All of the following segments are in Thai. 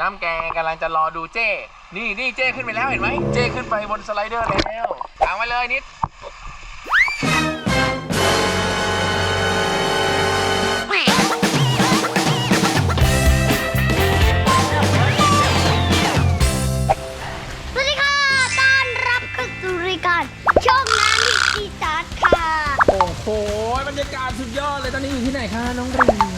น้ำแกงกำลังจะรอดูเจ้ นี่นี่เจ้ขึ้นไปแล้วเห็นไหม เจ้ขึ้นไปบนสไลเดอร์แล้วตามมาเลยนิด สวัสดีค่ะ ต้อนรับเข้าสู่รายการช่องน้ำมิกีจาร์ดค่ะ โอ้โหบรรยากาศสุดยอดเลยตอนนี้อยู่ที่ไหนคะน้องริงบ้าน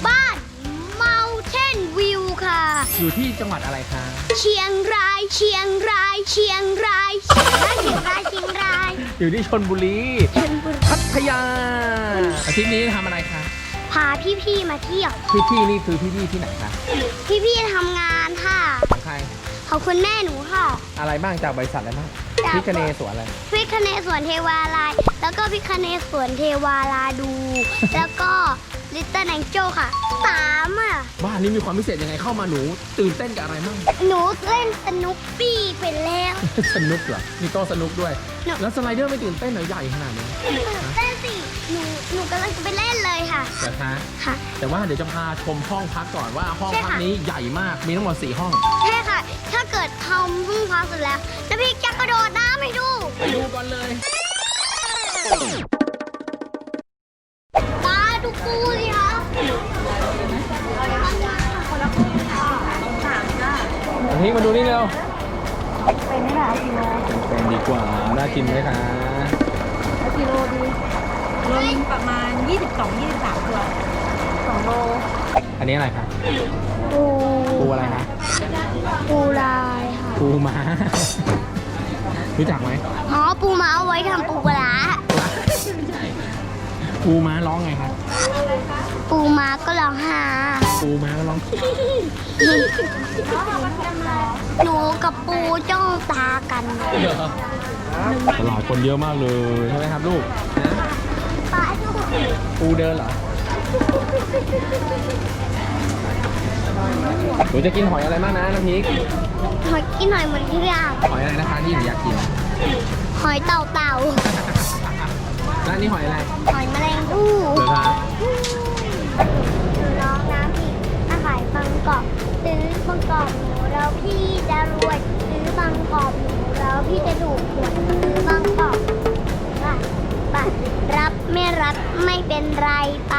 อยู่ที่จังหวัดอะไรคะเชียงราย เชียงราย เชียงราย เชียงราย เชียงราย เชียงรายอยู่ที่ชนบุรีชลบุรีพัทยาอาทิตย์นี้ทำอะไรคะพาพี่ๆมาเที่ยว พี่ๆนี่คือพี่ๆที่ไหนคะพี่ๆทำงานค่ะ ของใครขอบคุณแม่หนูค่ะ อะไรบ้างจากบริษัทอะไรบ้างจาก พิคเนสวนอะไรพิคเนสวนเทวาลาย แล้วก็พิคเนสวนเทวาลาดู แล้วก็ลิตเติ้ลแองเจลค่ะสามอะบ้า นนี้มีความพิเศษยังไงเข้ามาหนู ตื่นเต้นกับอะไรบ้างหนูเล่นสนุกปี้ไปแล้วสนุกเหรอมีโต๊ะสนุกด้วยหนูแล้วสไลเดอร์ไม่ตื่นเต้นเหรอใหญ่ขนาดนี้เต้นสิหนูหนูกำลังจะไปเล่นเลยค่ะเหรอคะค่ะ แต่ว่าเดี๋ยวจะพาชมห้องพักก่อนว่าห้องใช่พักค่ะนี้ใหญ่มากมีทั้งหมด4ห้องใช่ค่ะ ถ้าเกิดทำห้องพักเสร็จแล้วจะพี่จะกระโดดน้ำให้ดูไปดูก่อนเลย นนี้มาดูนี่เร็วเป็นไม่ได้กิโลเป็นดีกว่าน่ากินไหมคะกิโลดีรวมประมาณ 22 23 ตัว2โลอันนี้อะไรคะปูปูอะไรคะปูลายค่ะปูม้า รู้จักไหมอ๋อปูม้าเอาไว้ทำปูปลาร้า ปูม้าร้องไงคะปูม้าก็ร้องหาปูม้าก็ร้อง หนูกับปูจ้องตากันตลาดคนเยอะมากเลยใช่ไหมครับลูกนะปลาดูปูเดินเหรอ หนูจะกินหอยอะไรมากนะน้ำพริก หอยกินหอยเหมือนที่ย่างหอยอะไรนะคะที่หนูอยากกิน หอยเต่าเต่า้านนี่หอยอะไรหอยแมลงภู่เหรอคะน้องน้ำพี่มาขายบางกอกซื้อบางกอกหมูแล้วพี่จะรวยซื้อบางกอกหมูแล้วพี่จะถูกหวยซื้อบางกอกบัตรบัตรรับไม่รับไม่เป็นไรไป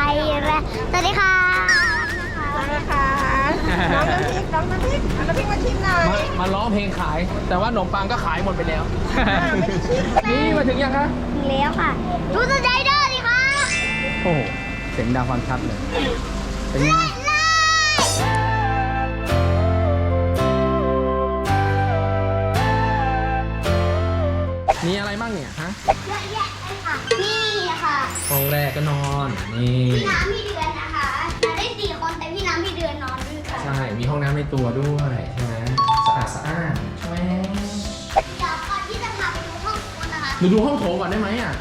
แล้วสวัสดีค่ะ นะคะ น้องน้ำพริกน้องน้ำพริกเอาน้ำพริกมาชิมหน่อยมามาร้องเพลงขาย แต่ว่าขนมปังก็ขายหมดไปแล้วไม่ได้ชิมนี่มาถึงยังคะ ถึงแล้วค่ะ ดูสไลเดอร์ดิคะโอ้โหเสียงดังฟังชัดเลย เป็นไงเลยมีอะไรบ้างเนี่ยฮะเยอะแยะเลยค่ะ นี่ค่ะ ห้องแรกก็นอน นี่พี่น้ำพี่เดือนนะ มีห้องน้ำในตัวด้วยใช่ไหมสะอาดสะอ้านใช่ไหมเดี๋ยวก่อนที่จะพาไปดูห้องคุณนะคะ หนูดูห้องโถงก่อนได้ไหมอะ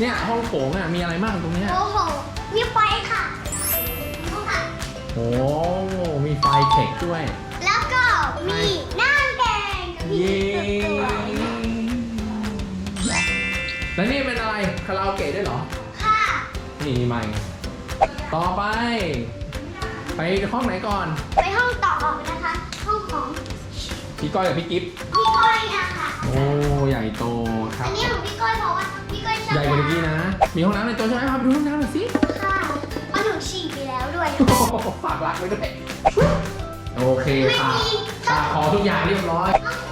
เนี่ยห้องโถงอะมีอะไรบ้างตรงเนี้ยโอ้โห มีไฟค่ะดูค่ะ โอ้มีไฟเทคด้วย แล้วก็มีน้ำแดงเย้แล้วนี่เป็นอะไรคาราโอเกะด้วยเหรอค่ะ นี่มีไมค์ต่อไป ไปห้องไหนก่อน ไปห้องต่อนะคะ ห้องของพี่ก้อยกับพี่กิฟต์พี่ก้อยนะคะโอ้ ใหญ่โตครัอับ นนี้ของพี่ก้อยเพราะว่าพี่ก้อยชอบใหญ่กว่าเมื่อกี้นะ มีห้องน้ำในตัวใช่ไหมครับดูห้องน้ำหน่อยสิ ค่ะเพราะหนูฉี่ไปแล้วด้วยโอ้โหฝากรักไว้ด้วยโอเคค่ะฝากขอทุกอย่างเรียบร้อย ห้อง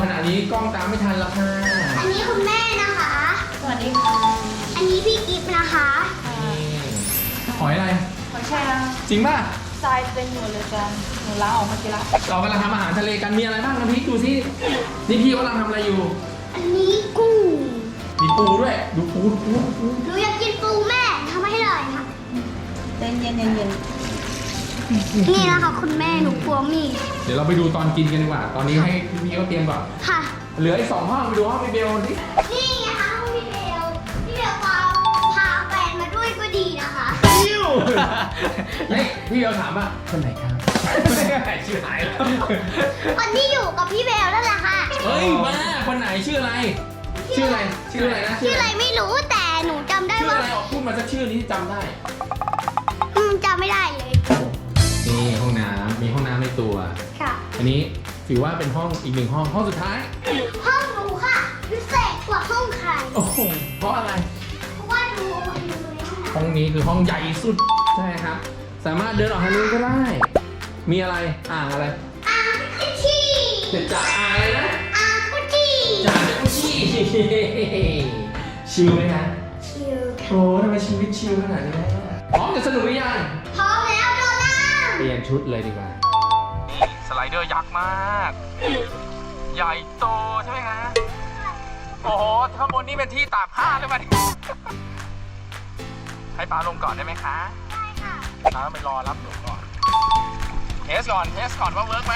ขนาดนี้กล้องตามไม่ทันแล้วค่ะ อันนี้คุณแม่นะคะ สวัสดีค่ะอันนี้พี่กิฟนะคะ หอยอะไร ขอแชร์จริงป่ะ ทรายเต็มหมดเลยจ้ะหนูล้างออกเมื่อกี้ละเรากำลังทำอาหารทะเลกันมีอะไรบ้างนะพี่ดูสินี่พี่กำลังทำอะไรอยู่ อันนี้กุ้งมีปูด้วย ดูปูดูปูดูปูหนูอยากกินปูแม่ทำให้เลยค่ะ เย็นเย็นเย็นเย็น นี่แหละค่ะคุณแม่หนูกลัวมีเดี๋ยวเราไปดูตอนกินกันดีกว่า ตอนนี้ให้พี่เขาเตรียมก่อน ค่ะ เหลืออีกสองห้องไปดูห้องพี่เบลสินี่ไงคะห้องพี่เบลพี่เบลพาพาแฟนมาด้วยก็ดีนะคะปิ้วเฮ้ยพี่เบลถามว่าคนไหนครับชื่อหายแล้วคนที่อยู่กับพี่เบลนั่นแหละค่ะ เฮ้ยมาคนไหนชื่ออะไร ชื่ออะไร ชื่ออะไรนะ ชื่ออะไรไม่รู้แต่หนูจำได้ว่า ชื่ออะไรออกพูดมาสักชื่อนี้ที่จำได้จำไม่ได้เลย นี่ห้องน้ำมีห้องน้ำในตัว ค่ะ อันนี้ถือว่าเป็นห้องอีกหนึ่งห้องห้องสุดท้าย ห้องหนูค่ะพิเศษกว่าห้องใครโอ้โหเพราะอะไร เพราะว่าหนูอยู่ในห้องน้ห้องนี้คือห้องใหญ่สุดใช่ครับ สามารถเดินออกทางนู้นก็ได้ มีอะไรอ่างอะไรอ่างกุชี่จ๋ยจะอ่าอะไรนะอ่างกุชี่จ่าจะกุชชี่ชิลไหมคะชิลโอ้ทำไมชีวิตชิลขนาดนี้พร้อมจะสนุกหรือยังพร้อม เปลี่ยนชุดเลยดีกว่า สไลเดอร์ยักษ์มาก ใหญ่โตใช่ไหมฮะโอ้โหข้างบนนี่เป็นที่ตากผ้าเลยมันให้ป้าลงก่อนได้ไหมคะได้ค่ะป้าไปรอรับหนูก่อน เทสก่อน เทสก่อนว่าเวิร์กไหม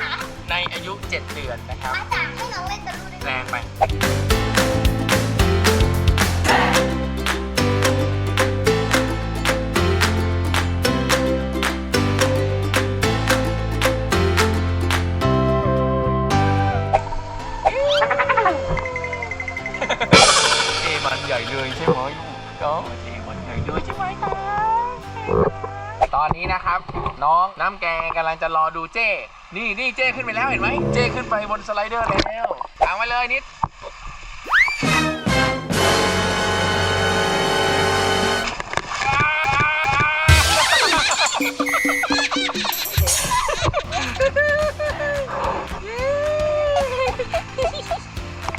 คะในอายุ 7 เดือนนะครับมาจากให้น้องเล่นบอลลูนด้ไหมแรงไปเอมันใหญ่เลยใช่ไหมก็นตอนนี้นะครับ น้องน้ำแกงกำลังจะรอดูเจ้ นี่นี่เจ้ขึ้นไปแล้วเห็นไหม เจ้ขึ้นไปบนสไลเดอร์แล้วตามมาเลยนิด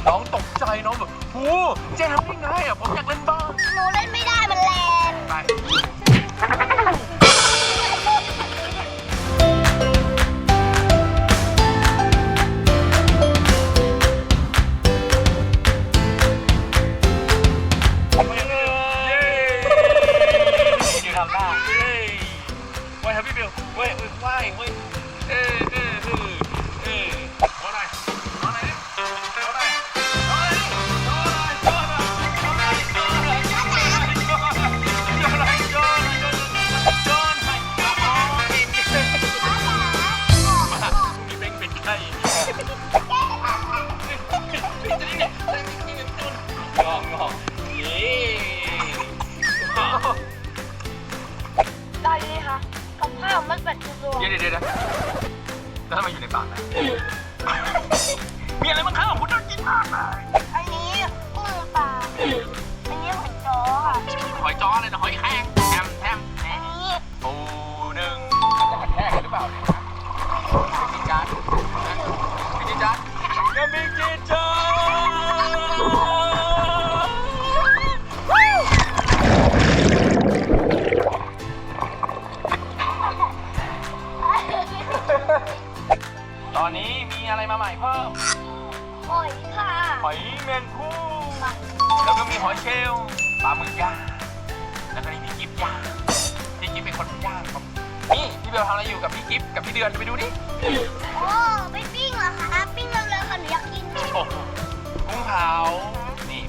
น้องตกใจน้องแบบหูเจ้ทำได้ไงอะผมอยากเล่นบ้าง หนูเล่นไม่ได้มันแรง ไป พี่เ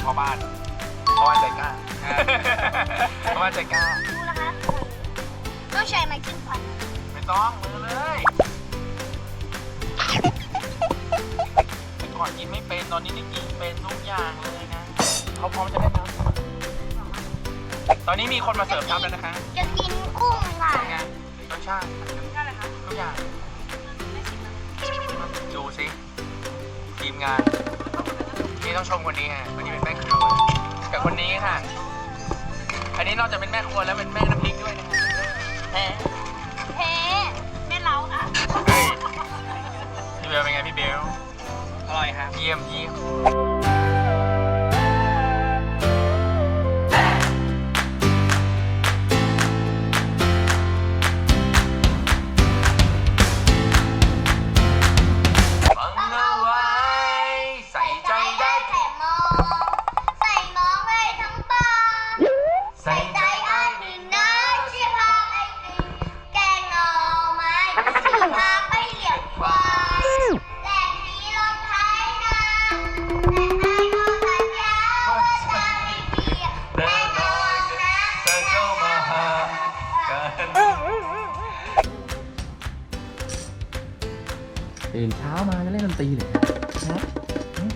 พ่อบ้านพ่อบ้านใจกล้าพ่อบ้านใจกล้า ดูนะคะต้องใช้ไม้จิ้มฟันไม่ต้องมือเลยแต่ก่อนกินไม่เป็นตอนนี้นี่กินเป็นทุกอย่างเลยนะเขาพร้อมจะเล่นน้ำตอนนี้มีคนมาเสิร์ฟทับแล้วนะคะจะกินกุ้งค่ะเป็นไงรสชาติทุกอย่างดูสิทีมงานนี่ ต้องชมคนนี้ฮะคนนี้เป็นแม่ครัวกับคนนี้ค่ะ อันนี้นอกจากเป็นแม่ครัวแล้วเป็นแม่น้ำพริกด้วยนะฮะแฮะเฮ้แม่เล้าค่ะเฮ้ยพี่เบลเป็นไงพี่เบลอร่อยครับเยี่ยมเยี่ยม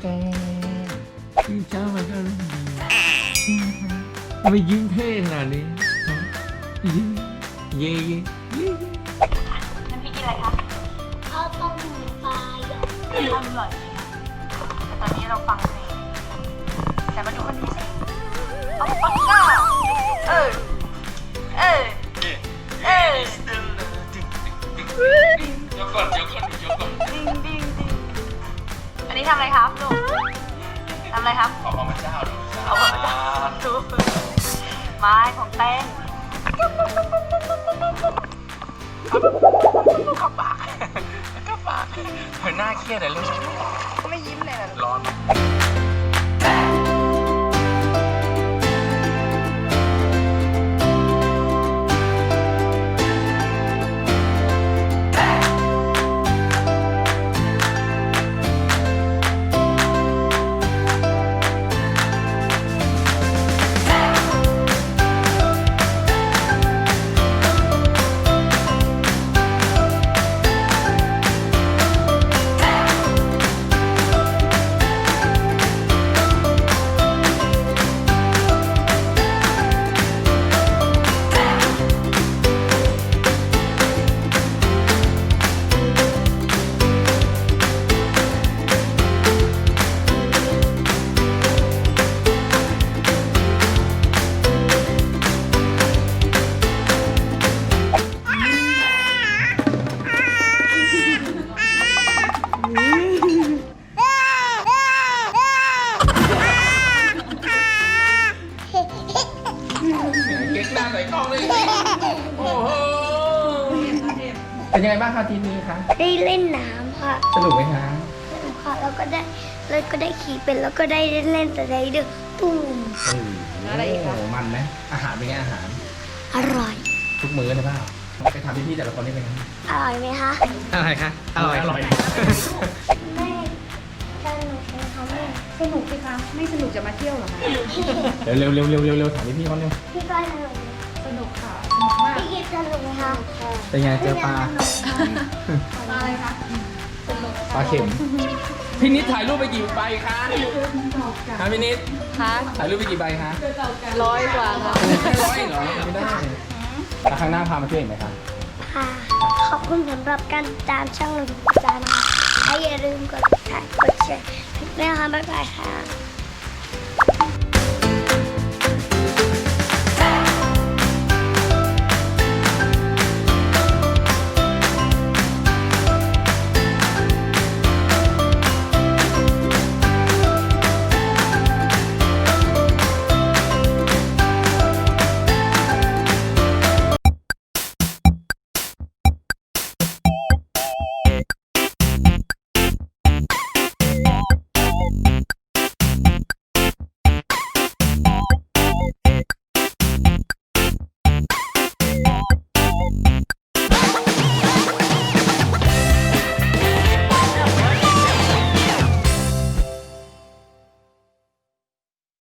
แกตื่นเช้ามาก็เล่นดนตรีทำไมยิ้มเท่ขนาดนี้ยิ้มเย่เย่เย่น้ำพริกกินอะไรคะเขาต้องหมูปลาหยอกอร่อยแต่ตอนนี้เราฟังเพลงแต่มาดูคนนี้สิเอาปากกาเออเออเออเดี๋ยวก่อนเดี๋ยวก่อนเดี๋ยวก่อนดิงดิงดิงอันนี้ทำอะไรครับ ทำอะไรครับขอพระเจ้าดูเอาของมาดูไม้ของเต้นเข้าปากเข้าปากเหมือนหน้าเครียดเลยลูกไม่ยิ้มเลยเหรอร้อน เป็นแล้วก็ได้เล่นสไลเดอร์ตูม อะไรอีกคะโมันไหมอาหารเป็นไงอาหาร อร่อย ทุกมื้อเลยเปล่าไปถามพี่ๆแต่ละคนนี่เป็นไงอร่อยไหมคะอะไรคะอร่อยอร่อยไม่สนุกไหมคะแม่สนุกสิคะไม่สนุกจะมาเที่ยวเหรอคะเร็วเร็วเร็วเร็วเร็วเร็วถามพี่ๆเขาเร็วพี่ก้อยสนุกไหมสนุกค่ะสนุกมากพี่กิฟสนุกไหมคะเป็นไงเจอปลา มาอะไรคะปลาเข็ม พี่นิดถ่ายรูปไปกี่ใบคะฮะพี่นิดคะถ่ายรูปไปกี่ใบคะร้อยกว่าค่ะร้อยเหรอไม่ได้แล้วครั้งหน้าพามาเที่ยวอีกไหมคะค่ะ ขอบคุณสำหรับการติดตามช่องเราดูจานะคะและอย่าลืมกดไลค์กดแชร์ด้วยนะคะบ๊ายบายค่ะ